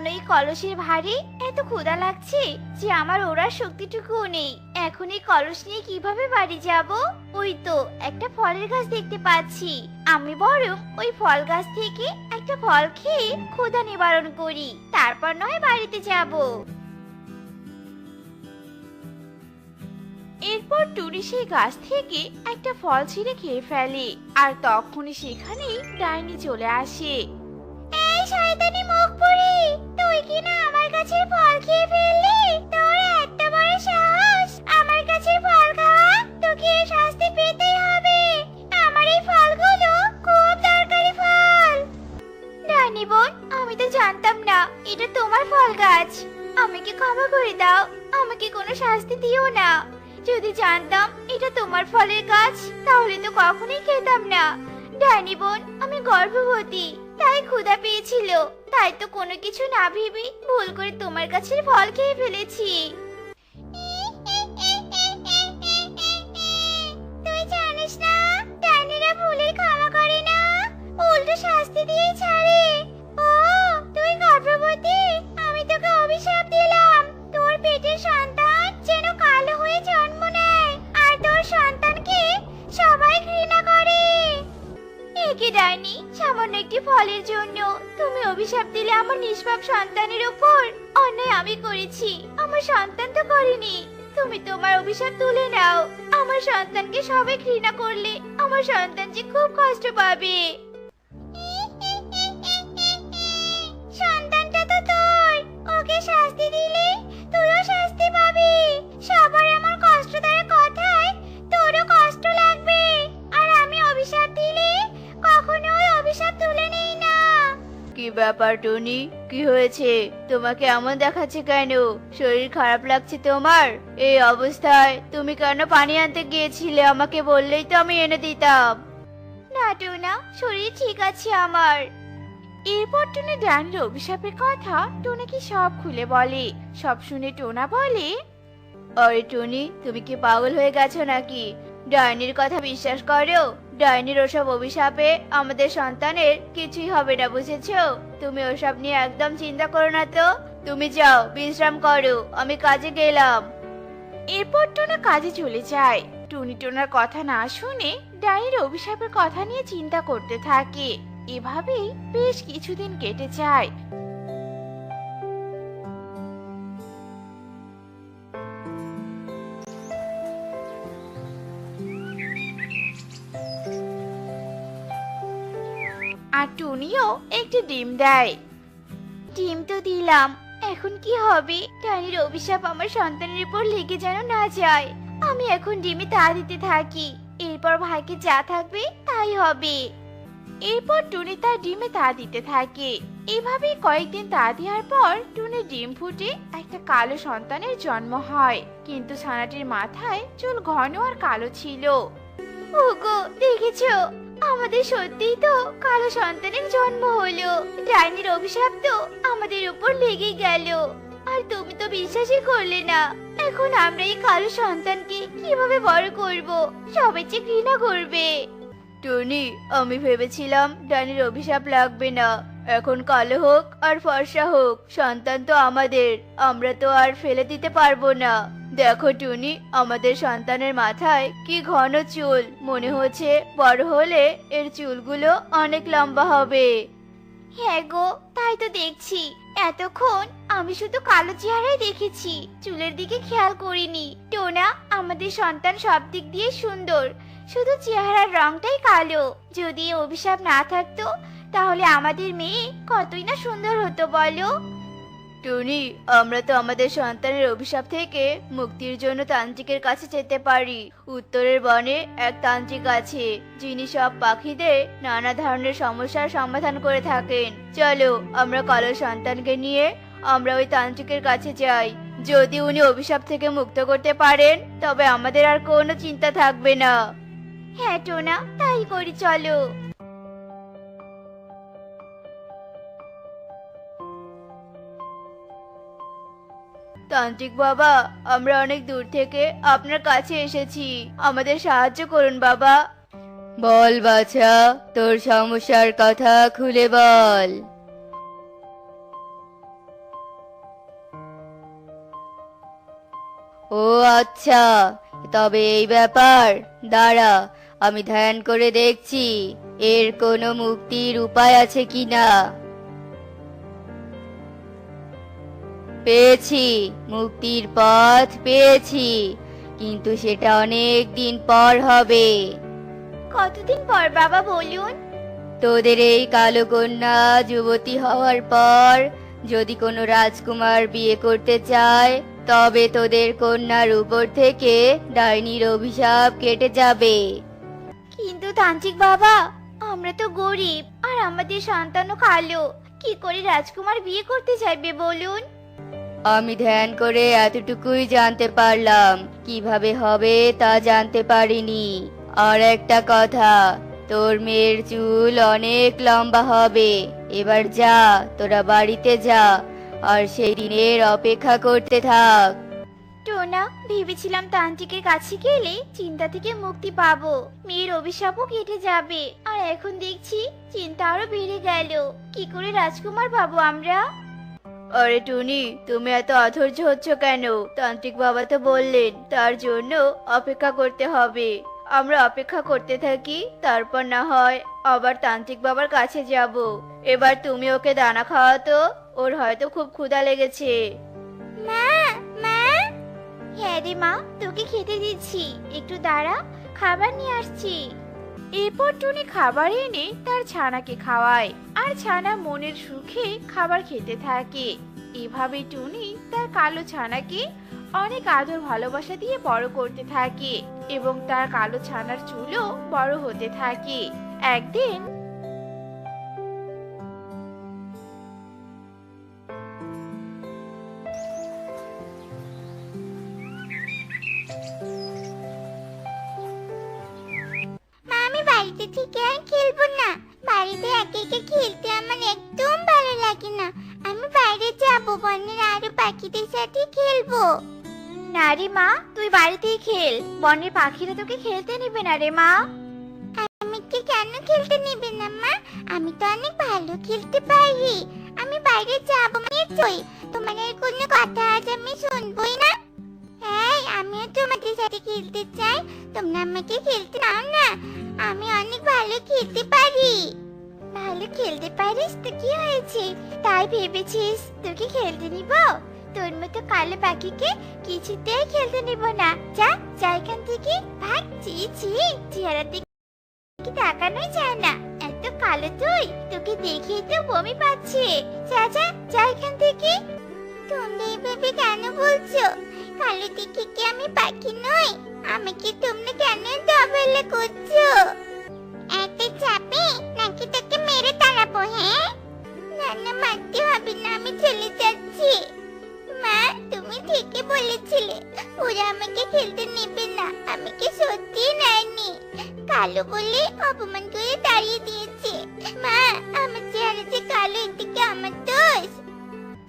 সামান্য এই কলসের ভারে এত ক্ষুধা লাগছে যে আমার ওড়ার শক্তিটুকুও নেই। এখন এই কলস নিয়ে কীভাবে বাড়ি যাব? ওই তো, একটা ফলের গাছ দেখতে পাচ্ছি। আমি বরং ওই ফল গাছ থেকে একটা ফল খেয়ে ক্ষুধা নিবারণ করি। তারপর নয় বাড়িতে যাব। এরপর টুনি সেই গাছ থেকে একটা ফল ছিঁড়ে খেয়ে ফেলে, আর তখনই সেখানেই ডাইনি চলে আসে। এই শয়তানি মুখ! পুরি তুই কি না আমার গাছের ফল খেয়ে ফেললি? তোর এত বড় সাহস। আমার গাছের ফল খাওয়া তোকে শাস্তি পেতেই হবে। আমার এই ফলগুলো খুব দরকারি ফল। রানী বোন, আমি তো জানতাম না, এটা তোমার ফল গাছ। আমাকে ক্ষমা করে দাও, আমাকে কোনো শাস্তি দিও না। যদি জানতাম এটা তোমার ফলের গাছ, তাহলে তো কখনোই খেতাম না। ডাইনি বোন, আমি গর্ভবতী, তাই ক্ষুধা পেয়েছিল। তাই তো কোনো কিছু না ভেবে ভুল করে তোমার গাছের ফল খেয়ে ফেলেছি। তুই জানিস না ডাইনিরা ভুলের ক্ষমা করে না। উল্টো শাস্তি দিয়ে ছাড়ে। ও তুই গর্ভবতী আমি তোকে অভিশাপ দিলাম। তোর পেটের সন্তান যেন কালো হয়ে জন্ম নেয় আর তোর সন্তানকে সবাই ঘৃণা করে। একে ডাইনি সামান্য একটি ফলের জন্য। তুমি অভিশাপ দিলে আমার নিষ্পাপ সন্তানের উপর অন্যায় আমি করেছি। আমার সন্তান তো করেনি। তুমি তোমার অভিশাপ তুলে নাও। আমার সন্তানকে সবাই ঘৃণা করলে আমার সন্তান যে খুব কষ্ট পাবে। ব্যাপার টনি। কি হয়েছে? তোমাকে এমন দেখাচ্ছে কেন? শরীর খারাপ লাগছে তোমার? এই অবস্থায় তুমি কেন পানি আনতে গিয়েছিলে? আমাকে বললেই তো আমি এনে দিতাম। না টোনা শরীর ঠিক আছে আমার। এরপর টুনি ডাইনির অভিশাপের কথা টোনাকে সব খুলে বলে? সব শুনে টোনা বলে আরে টনি তুমি কি পাগল হয়ে গেছো নাকি? ডাইনির কথা বিশ্বাস করো? ডাইনির ওসব অভিশাপে আমাদের সন্তানের কিছুই হবে না, বুঝেছ? তুমি ওসব নিয়ে একদম চিন্তা করো না তো। তুমি যাও, বিশ্রাম করো, আমি কাজে গেলাম। এরপর টোনা কাজে চলে যায়। টুনি টোনার কথা না শুনে ডাইনির অভিশাপের কথা নিয়ে চিন্তা করতে থাকে। এভাবেই বেশ কিছুদিন কেটে যায়। আর টুনিও একটি ডিম দেয়। ডিম তো দিলাম, এখন কি হবে? ডাইনির অভিশাপ আমার সন্তানের উপর লেগে যেন না যায়। আমি এখন ডিমে তা দিতে থাকি, এরপর ভাইকে যা থাকবে তাই হবে। এরপর টুনি তার ডিমে তা দিতে থাকে। এভাবেই কয়েকদিন তা দেওয়ার পর টুনি ডিম ফুটে একটা কালো সন্তানের জন্ম হয়। কিন্তু ছানাটির মাথায় চুল ঘন আর কালো ছিল। ওগো, দেখেছ? আমাদের সত্যিই তো কালো সন্তানের জন্ম হলো। ডাইনির অভিশাপ তো আমাদের উপর লেগে গেল। আর তুমি তো বিশ্বাসই করলে না। এখন আমরা এই কালো সন্তানকে কীভাবে বড় করব? সবাই যে ঘৃণা করবে। টনি, আমি ভেবেছিলাম ডানির অভিশাপ লাগবে না। এখন কালো হোক আর ফর্সা হোক, সন্তান তো আমাদের, আমরা তো আর ফেলে দিতে পারব না। দেখো টুনি, আমাদের সন্তানের মাথায় কি ঘন চুল। মনে হচ্ছে বড় হলে এর চুলগুলো অনেক লম্বা হবে। হ্যাঁ গো, তাই তো দেখছি। এতক্ষণ আমি শুধু কালো চেহারাই দেখেছি। চুলের দিকে খেয়াল করিনি। টোনা, আমাদের সন্তান সব দিক দিয়ে সুন্দর। শুধু চেহারার রংটাই কালো। যদি অভিশাপ না থাকতো তাহলে আমাদের মেয়ে কতই না সুন্দর হতো বলো? টুনি আমরা তো আমাদের সন্তানের অভিশাপ থেকে মুক্তির জন্য তান্ত্রিকের কাছে যেতে পারি। উত্তরের বনে এক তান্ত্রিক আছে যিনি সব পাখিদের নানা ধরনের সমস্যার সমাধান করে থাকেন। চলো আমরা কালো সন্তানকে নিয়ে আমরা ওই তান্ত্রিকের কাছে যাই। যদি উনি অভিশাপ থেকে মুক্ত করতে পারেন তবে আমাদের আর কোনো চিন্তা থাকবে না। হ্যাঁ টোনা তাই করি চলো। তান্ত্রিক বাবা, আমরা অনেক দূর থেকে আপনার কাছে এসেছি। আমাদের সাহায্য করুন বাবা। বল বাছা, তোর সমস্যার কথা খুলে বল। ও আচ্ছা তবে এই ব্যাপার, দাঁড়া, আমি ধ্যান করে দেখছি, এর কোনো মুক্তির উপায় আছে কি না পেয়েছি মুক্তির পথ পেয়েছি কিন্তু সেটা অনেক দিন পর হবে। কতদিন পর বাবা বলুন? তোদের এই কালো কন্যা যুবতী হওয়ার পর যদি কোনো রাজকুমার বিয়ে করতে চায় তবে তোদের কন্যার উপর থেকে ডাইনির অভিশাপ কেটে যাবে। কিন্তু তান্ত্রিক বাবা আমরা তো গরিব আর আমাদের সন্তানও কালো। কি করে রাজকুমার বিয়ে করতে চাইবে বলুন? আমি ধ্যান করে এতটুকুই জানতে পারলাম। কীভাবে হবে তা জানতে পারিনি। আর একটা কথা, তোর মেয়ের চুল অনেক লম্বা হবে। এবার যা, তোরা বাড়িতে যা, আর সেই দিনের অপেক্ষা করতে থাক। টোনা, ভেবেছিলাম তান্ত্রিকের কাছে গেলে চিন্তা থেকে মুক্তি পাবো। মেয়ের অভিশাপও কেটে যাবে। আর এখন দেখছি, চিন্তা আরও বেড়ে গেল। কি করে রাজকুমার পাবো আমরা? আরে টুনি, তুমি এত অধৈর্য হচ্ছ কেন? তান্ত্রিক বাবা তো বললেন, তার জন্য অপেক্ষা করতে হবে। আমরা অপেক্ষা করতে থাকি, তারপর না হয় আবার তান্ত্রিক বাবার কাছে যাব। এবার তুমি ওকে দানা খাওয়াতো, ওর হয়তো খুব ক্ষুধা লেগেছে। মা মা! হ্যাঁ রে মা, তোকে খেতে দিচ্ছি। একটু দাঁড়া, খাবার নিয়ে আসছি। এরপর টুনি খাবার এনে তার ছানাকে খাওয়ায়, আর ছানা মনের সুখে খাবার খেতে থাকে। এভাবে টুনি তার কালো ছানাকে অনেক আদর ভালোবাসা দিয়ে বড় করতে থাকে এবং তার কালো ছানার চুলও বড় হতে থাকে। একদিন বাড়িতেই খেল। বনের পাখিরা তোকে খেলতে নেবে না রে মা। আমি আমাকে কেন খেলতে নেবে না মা? আমি তো অনেক ভালো খেলতে পারি। আমি বাইরে যাব নিশ্চয়ই তোমার আর কোনো কথা আজ আমি শুনবই না। হ্যাঁ আমিও তোমাদের সাথে খেলতে চাই। তোমরা আমাকে খেলতে দাও না। আমি অনেক ভালো খেলতে পারি। ভালো খেলতে পারিস তো কি হয়েছে? তাই ভেবেছিস তোকে খেলতে নিব? তোর মতো কালো পাখিকে কিছুতেই খেলতে নিব না। যা যা এখান থেকে। ভাগ, ছি ছি। চেহারা দিকে তাকানোই যায় না। এত কালো তুই, তোকে দেখে তো বমি পাচ্ছে। যা যা যা এখান থেকে। তোমরা এইভাবে কেন বলছো? কালো দেখে কি আমি পাখি নই? আমাকে তোমরা কেন দবেলে করছ? এত চাপে? নাকি তোকে মেরে তাড়াবো হ্যাঁ? না না, মারতে হবে না, আমি চলে যাচ্ছি। মা তুমি ঠিকই বলেছিলে। ওরা আমাকে খেলতে নেবে না আমাকে সত্যি নেয়নি। কালো বলে অপমান করে দাঁড়িয়ে দিয়েছে। মা আমার চেহারা যে কালো এদিকে আমার দোষ।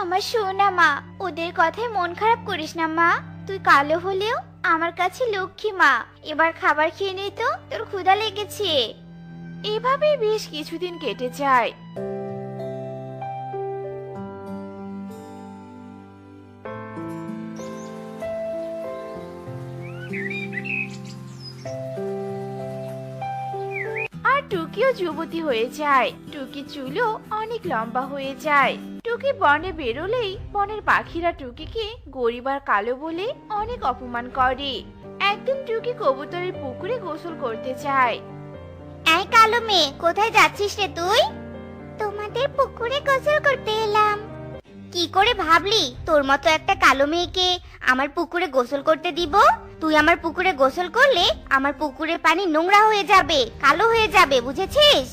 আমার সোনা মা ওদের কথায় মন খারাপ করিস না মা। তুই কালো হলেও আমার কাছে লক্ষ্মী মা। এবার খাবার খেয়ে নে তো তোর ক্ষুধা লেগেছে। এভাবে বেশ কিছুদিন কেটে যায়। আর টুকিও যুবতী হয়ে যায়। টুকি চুলও অনেক লম্বা হয়ে যায়। টুকি বনে বেরোলেই বনের পাখিরা টুকিকে গরিব আর কালো বলে অনেক অপমান করে। একদিন টুকি কবুতরের পুকুরে গোসল করতে চায় এই কালো মেয়ে, কোথায় যাচ্ছিস রে তুই? তোমাদের পুকুরে গোসল করতে এলাম। কি করে ভাবলি? তোর মতো একটা কালো মেয়েকে আমার পুকুরে গোসল করতে দিব? তুই আমার পুকুরে গোসল করলে আমার পুকুরে পানি নোংরা হয়ে যাবে কালো হয়ে যাবে বুঝেছিস?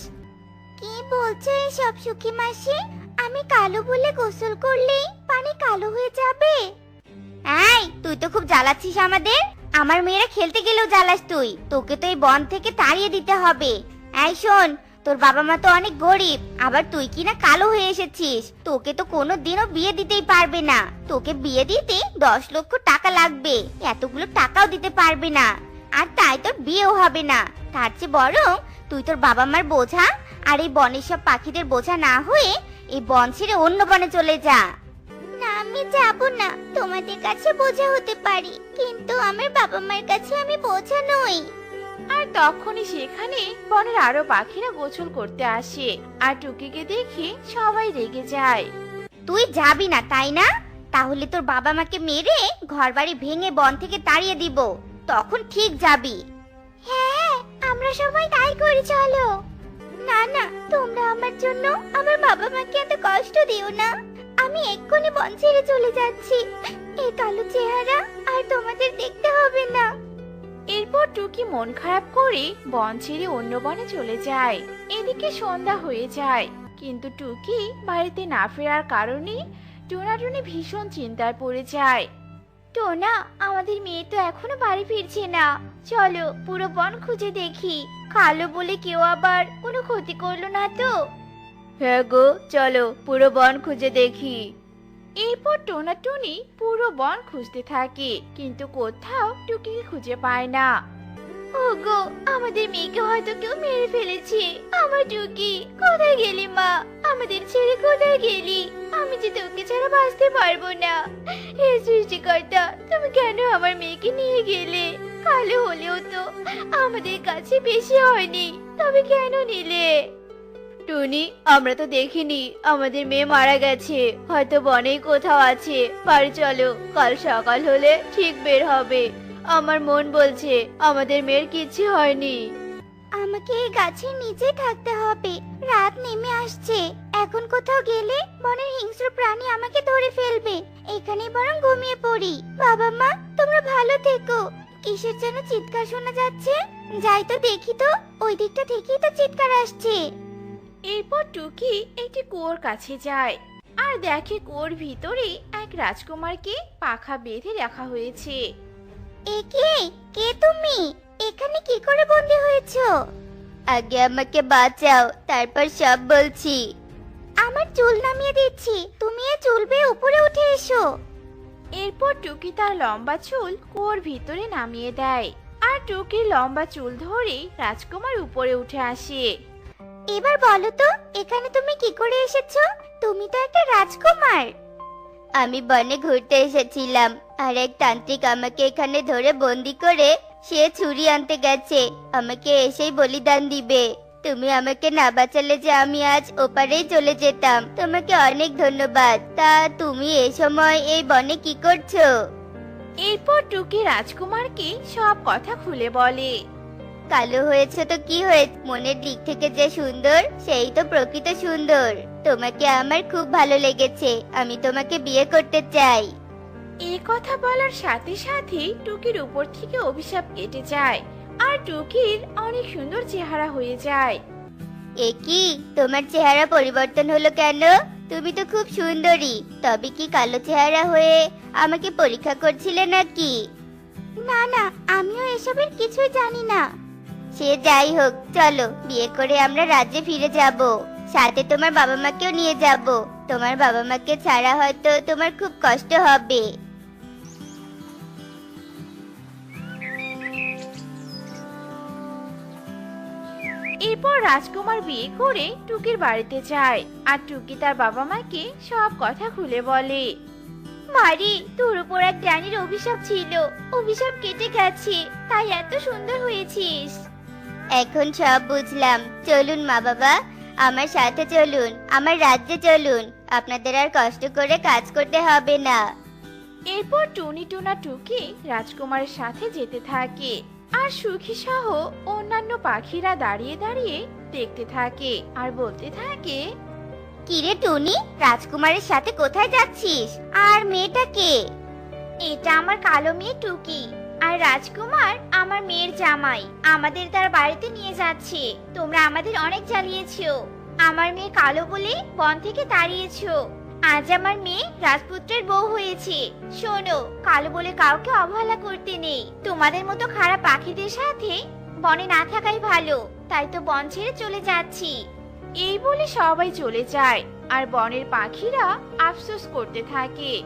কি বলছো সব সুখী মাসি? আমি কালো বলে গোসল করলেই পানি কালো হয়ে যাবে? এই তুই তো খুব জ্বালাচ্ছিস আমাদের। আমার মেয়েরা খেলতে গেলেও জ্বালাস তুই। তোকে তো এই বন থেকে তাড়িয়ে দিতে হবে। এই শোন তোর বাবা মা তো অনেক গরিব, আবার তুই কি না কালো হয়ে এসেছিস? তোকে তো কোনো দিনও বিয়ে দিতেই পারবে না। তোকে বিয়ে দিতে দশ লক্ষ টাকা লাগবে, এতগুলো টাকাও দিতে পারবে না। আর তাই তোর বিয়েও হবে না। তার চেয়ে বরং তুই তোর বাবা মার বোঝা, আর এই বনের সব পাখিদের বোঝা না হয়ে এই বন ছেড়ে অন্য বনে চলে যা। না, আমি যাব না। তোমাদের কাছে বোঝা হতে পারি, কিন্তু আমার বাবা মায়ের কাছে আমি বোঝা নই। আর তখনই সেখানে বনের আরও পাখিরা গোসল করতে আসে আর টুকিকে দেখে সবাই রেগে যায়। তুই যাবি না তাই না? তাহলে তোর বাবা মাকে মেরে ঘরবাড়ি ভেঙে বন থেকে তাড়িয়ে দিব। তখন ঠিক যাবি। হ্যাঁ আমরা সবাই তাই করি চলো। না না তোমরা আমার জন্য আমার বাবা মাকে এত কষ্ট দিও না। আমি এক্ষুনি বন ছেড়ে চলে যাচ্ছি। এই কালো চেহারা আর তোমাদের দেখতে হবে না। এরপর টুকি মন খারাপ করে বন ছেড়ে অন্য বনে চলে যায়। এদিকে সন্ধ্যা হয়ে যায়। কিন্তু টুকি বাড়িতে না ফেরার কারণে টোনাটুনি ভীষণ চিন্তায় পড়ে যায়। টোনা, আমাদের মেয়ে তো এখনও বাড়ি ফিরছে না। চলো পুরো বন খুঁজে দেখি। কালো বলে কেউ আবার কোনো ক্ষতি করল না তো? হ্যাঁ গো, চলো পুরো বন খুঁজে দেখি। এরপর টোনাটুনি পুরো বন খুঁজতে থাকে, কিন্তু কোথাও টুকিকে খুঁজে পায় না। ওগো, আমাদের মেয়েকে হয়তো কেউ মেরে ফেলেছে। আমার টুকি, কোথায় গেলি মা? আমাদের ছেড়ে কোথায় গেলি? আমি যে তোকে ছাড়া বাঁচতে পারব না। হে সৃষ্টিকর্তা, তুমি কেন আমার মেয়েকে নিয়ে গেলে? কালো হলেও তো আমাদের কাছে বেশি হয়নি, তবে কেন নিলে? টুনি, আমরা তো দেখিনি, আমাদের মেয়ে মারা গেছে। হয়তো বনেই কোথাও আছে। বাড়ি চলো, কাল সকাল হলে ঠিক বের হবে। আমার মন বলছে, আমাদের মেয়ের কিচ্ছু হয়নি। আমাকে এই গাছের নিচে থাকতে হবে। রাত নেমে আসছে। এখন কোথাও গেলে বনের হিংস্র প্রাণী আমাকে ধরে ফেলবে। এখানে বরং ঘুমিয়ে পড়ি। বাবা মা, তোমরা ভালো থেকো। কিসের যেন চিৎকার শোনা যাচ্ছে? যাই তো দেখি তো, ওই দিকটা থেকেই তো চিৎকার আসছে। এরপর টুকি একটি কুয়োর কাছে যায়। আর দেখে কুয়োর ভিতরে এক রাজকুমারকে পাখা বেঁধে রাখা হয়েছে। এ কে? কে তুমি? এখানে কি করে বন্দি হয়েছো? আগে আমাকে বাঁচাও তারপর সব বলছি। আমার চুল নামিয়ে দিচ্ছি তুমি এ চুল বেয়ে উপরে উঠে এসো। এরপর টুকি তার লম্বা চুল কুয়োর ভিতরে নামিয়ে দেয়। আর টুকির লম্বা চুল ধরে রাজকুমার উপরে উঠে আসে। এবার বলো তো এখানে তুমি কি করে এসেছ? তুমি তো একটা রাজকুমার। আমি বনে ঘুরতে এসেছিলাম আর এক তান্ত্রিক আমাকে এখানে ধরে বন্দি করে সে ছুরি আনতে গেছে। আমাকে এসেই বলিদান দিবে। তুমি আমাকে না বাঁচালে যে আমি আজ ওপারেই চলে যেতাম। তোমাকে অনেক ধন্যবাদ। তা তুমি এই সময় এই বনে কি করছ? এরপর টুকি রাজকুমারকে সব কথা খুলে বলে। কালো হয়েছে তো কি হয়েছে মনের দিক থেকে যে সুন্দর সেই তো প্রকৃত সুন্দর। তোমাকে আমার খুব ভালো লেগেছে। আমি তোমাকে বিয়ে করতে চাই। এই কথা বলার সাথে সাথে টুকির উপর থেকে অভিশাপ কেটে যায় আর টুকির অনেক সুন্দর চেহারা হয়ে যায়। এ কি? তোমার চেহারা পরিবর্তন হলো কেন? তুমি তো খুব সুন্দরী। তবে কি কালো চেহারা হয়ে আমাকে পরীক্ষা করছিলে নাকি? না না আমিও এসবের কিছুই জানি না। সে যাই হোক চলো বিয়ে করে আমরা রাজ্যে ফিরে যাব। সাথে তোমার বাবা মাকেও নিয়ে যাব। তোমার বাবা মাকে ছাড়া হয়তো তোমার খুব কষ্ট হবে। এরপর রাজকুমার বিয়ে করে টুকির বাড়িতে যায় আর টুকি তার বাবা মাকে সব কথা খুলে বলে। মারি তোর উপর এক ডাইনির অভিশাপ ছিল। অভিশাপ কেটে গেছে তাই এত সুন্দর হয়েছিস। এখন সব বুঝলাম। চলুন মা বাবা আমার সাথে চলুন আমার রাজ্যে চলুন। আপনাদের আর কষ্ট করে কাজ করতে হবে না। এরপর টুনি টুনা টুকি রাজকুমারের সাথে যেতে থাকে আর সুখী সহ অন্যান্য পাখিরা দাঁড়িয়ে দাঁড়িয়ে দেখতে থাকে আর বলতে থাকে কিরে টুনি রাজকুমারের সাথে কোথায় যাচ্ছিস? আর মেয়েটা কে? এটা আমার কালো মেয়ে টুকি। আর রাজকুমার আমার মেয়ের জামাই। আমাদের তার বাড়িতে নিয়ে যাচ্ছে। তোমরা আমাদের অনেক জ্বালিয়েছো। আমার মেয়ে কালো বলে বন থেকে তাড়িয়েছো। আজ আমার মেয়ে রাজপুত্রের বউ হয়েছে। শোনো, কালো বলে কাউকে অবহেলা করতে নেই। তোমাদের মতো খারাপ পাখিদের সাথে বনে না থাকাই ভালো। তাই তো বন ছেড়ে চলে যাচ্ছি। এই বলে সবাই চলে যায়। আর বনের পাখিরা আফসোস করতে থাকে।